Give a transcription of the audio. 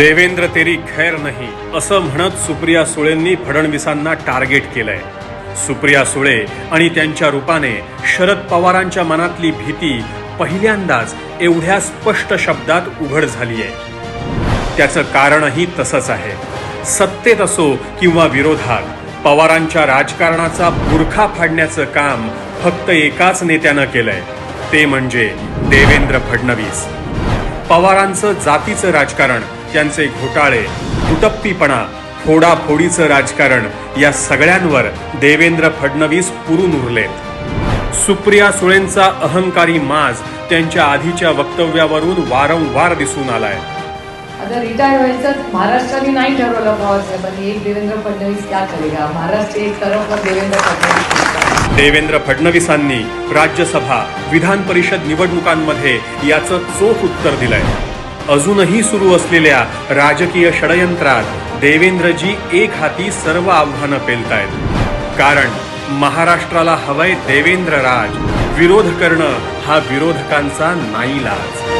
देवेंद्र तेरी खैर नाही असं म्हणत सुप्रिया सुळेंनी फडणवीसांना टार्गेट केलंय. सुप्रिया सुळे आणि त्यांच्या रूपाने शरद पवारांच्या मनातली भीती पहिल्यांदाच एवढ्या स्पष्ट शब्दात उघड झाली आहे त्याचं कारणही तसंच आहे. सत्तेत असो किंवा विरोधात पवारांच्या राजकारणाचा बुरखा फाडण्याचं काम फक्त एकाच नेत्यानं केलंय. ते म्हणजे देवेंद्र फडणवीस. पवारांचं जातीचं राजकारण त्यांचे घोटाळे कुटप्पीपणा फोडाफोडीचं राजकारण या सगळ्यांवर देवेंद्र फडणवीस पुरून उरलेत. सुप्रिया सुळेंचा अहंकारी माज त्यांच्या आधीच्या वक्तव्यावरून वारंवार दिसून आलाय. आता रिटायर व्हायचं महाराष्ट्राने नाही ठरवलं पवारसाहेबांनी. एक देवेंद्र फडणवीस क्या करेगा महाराष्ट्र एक तरफ देवेंद्र फडणवीस. देवेंद्र फडणवीसांनी राज्यसभा विधान परिषद निवडणुकांमध्ये याचं चोख उत्तर दिलंय. अजूनही सुरू असलेल्या राजकीय षडयंत्रात देवेंद्रजी एक हाती सर्व आव्हानं पेलतायत. कारण महाराष्ट्राला हवंय देवेंद्र राज. विरोध करणं हा विरोधकांचा नाईलाज.